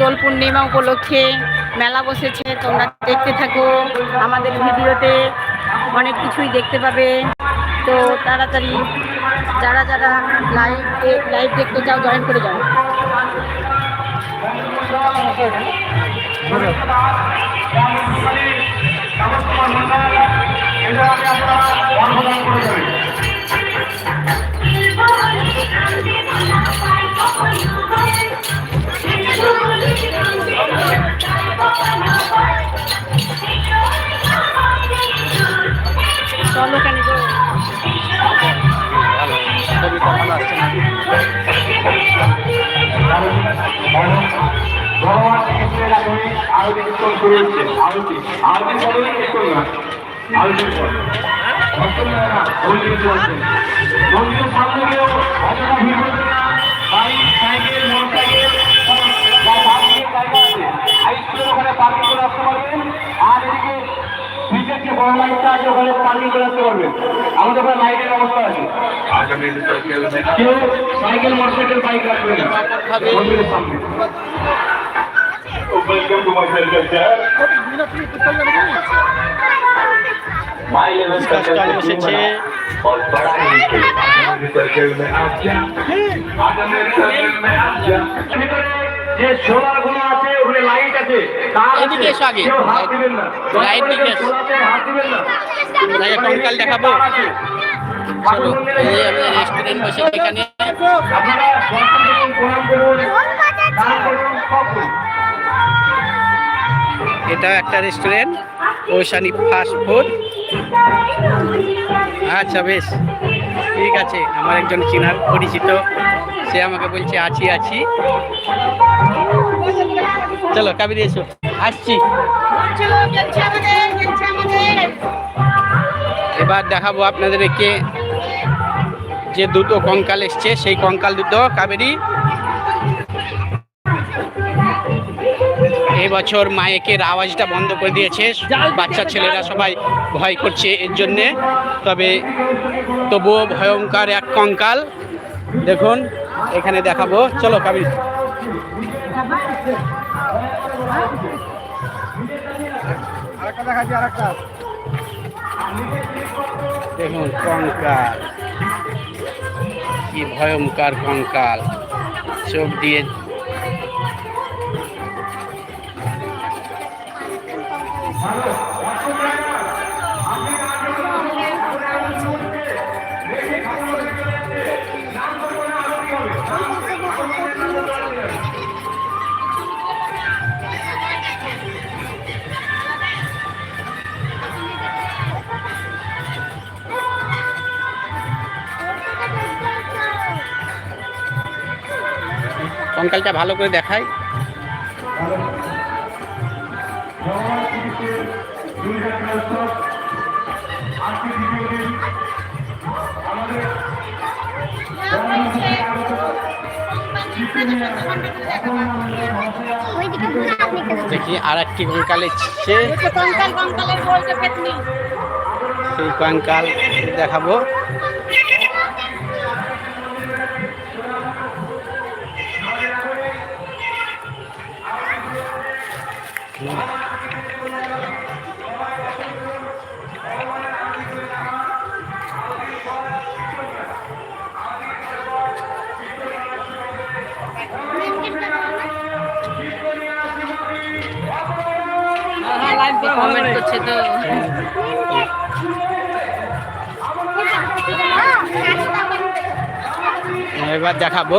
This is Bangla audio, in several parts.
দোল পূর্ণিমা উপলক্ষে মেলা বসেছে। তোমরা দেখতে থাকো। আমাদের ভিডিওতে অনেক কিছুই দেখতে পাবে। তো তাড়াতাড়ি যারা যারা লাইভ লাইভ দেখতে চাও জয়েন করে যাও। চলো ভগবান শ্রীকৃষ্ণের আগমনে আরতি কীর্তন শুরু হচ্ছে আরতি আরতি পরে কীর্তন না আরতির পর ভক্তরা মন্দিরে চলছেন মন্দিরের সামনে গিয়েও অতটা ভিড় করবে না বাইক সাইকেল মোটর সাইকেল যা পার্কিংয়ের জায়গা আছে হাই স্কুলের ওখানে পার্কিং করে আসতে পারবেন আর এদিকে নিচের যে বড় লাইটটা আছে ওখানে পার্কিং করে আসতে পারবেন আমাদের ওখানে লাইটের ব্যবস্থা আছে কেউ সাইকেল মোটরসাইকেল বাইক রাখবে না মন্দিরের সামনে Welcome to my culture. My level stall বসেছে और बड़ा ही सर्कल में आप जा आजा मेरे सर्कल में आप जा ভিতরে যে সোলার গুলো আছে ওখানে লাইট আছে এদিকে এসো আগে। লাইট দিকে এসো। কঙ্কাল দেখাবো। চলো এই যে রেস্টুরেন্ট বসে এখানে। এটাও একটা রেস্টুরেন্ট ওশানি ফাস্ট ফুড আচ্ছা বেশ। ঠিক আছে আমার একজন চিনার পরিচিত। সে আমাকে বলছে আছি আছি। চলো, কাবিরি এসো। আসছি। এবার দেখাবো আপনাদেরকে যে দুটো কঙ্কাল এসছে, সেই কঙ্কাল দুটো, কাবেরি। এবছর মায়েকের আওয়াজটা বন্ধ করে দিয়েছে। বাচ্চা ছেলেরা সবাই ভয় করছে এর জন্যে। তবে তবুও ভয়ঙ্কর এক কঙ্কাল। দেখুন, এখানে দেখাবো। চলো, কাবির। দেখুন কঙ্কাল। কি ভয়ঙ্কর কঙ্কাল। চোখ দিয়ে কঙ্কালটা ভালো করে দেখাই। দেখি আর একটি কঙ্কাল সেই কঙ্কাল দেখাবো। এবার দেখাবো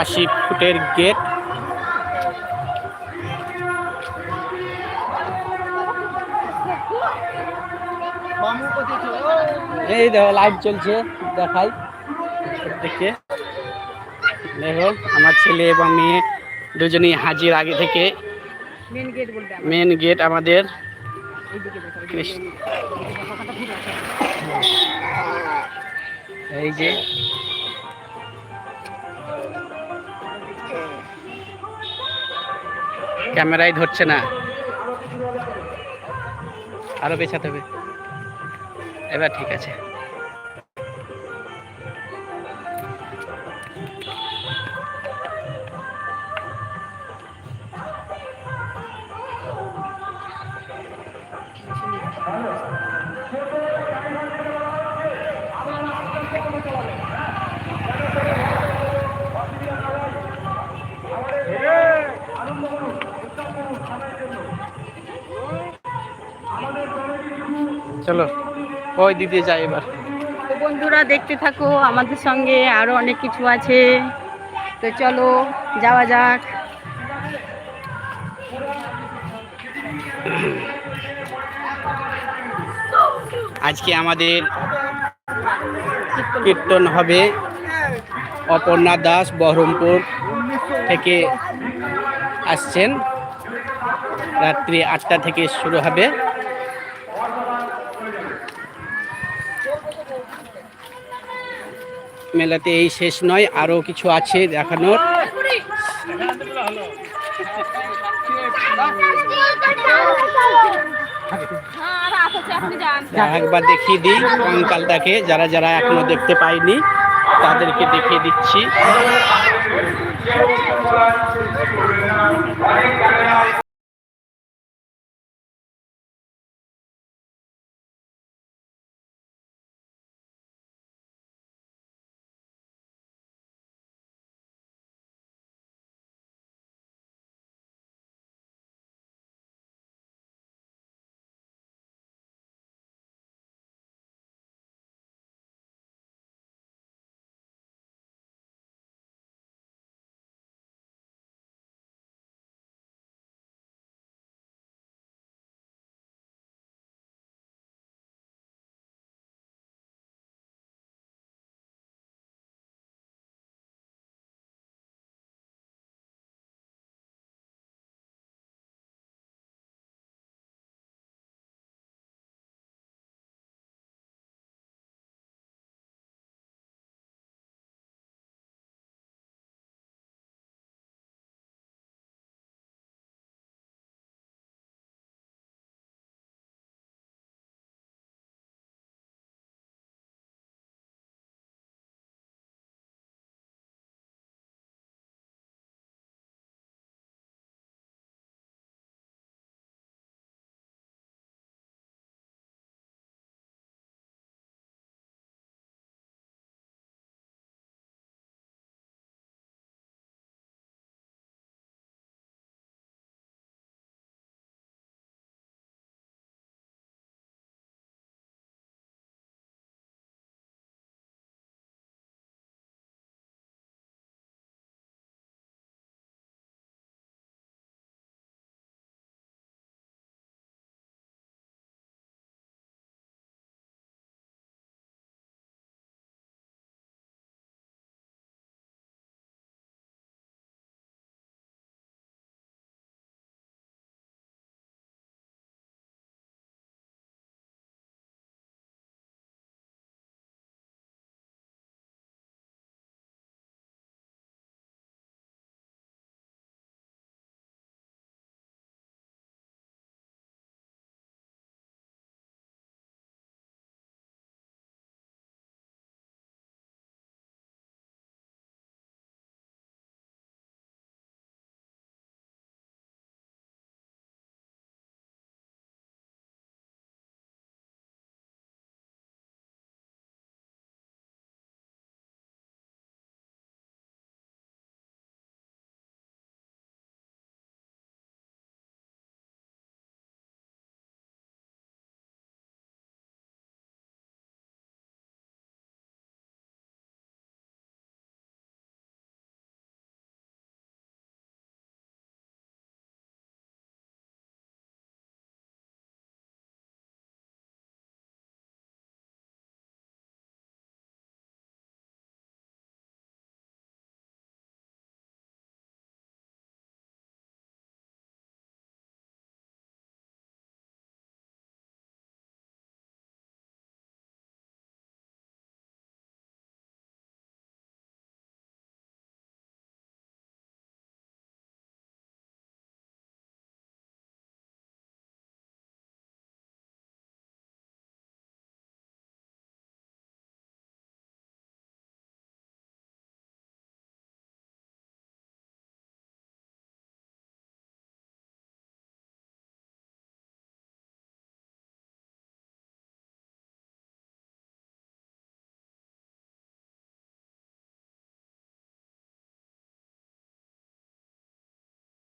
আশি ফুটের গেট এই দেখো লাইভ চলছে, দেখাই। দেখে। দেখো আমার ছেলে এবং মেয়ে দুজনেই হাজির আগে থেকে মেন গেট আমাদের। এই যে। ক্যামেরায় ধরছে না। আরও বেছাতে হবে। এবার ঠিক আছে। চলো ওই দিতে যাই এবার। বন্ধুরা দেখতে থাকো আমাদের সঙ্গে আরও অনেক কিছু আছে। তো চলো যাওয়া যাক। আজকে আমাদের কীর্তন হবে অপর্ণা দাস বহরমপুর থেকে আসছেন। রাত্রি আটটা থেকে শুরু হবে। মেলাতে এই শেষ নয় আরও কিছু আছে দেখানোর। একবার দেখিয়ে দিই কঙ্কালটাকে। যারা যারা এখনও দেখতে পাইনি, তাদেরকে দেখিয়ে দিচ্ছি।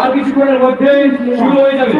আর কিছুক্ষণের মধ্যেই শুরু হয়ে যাবে।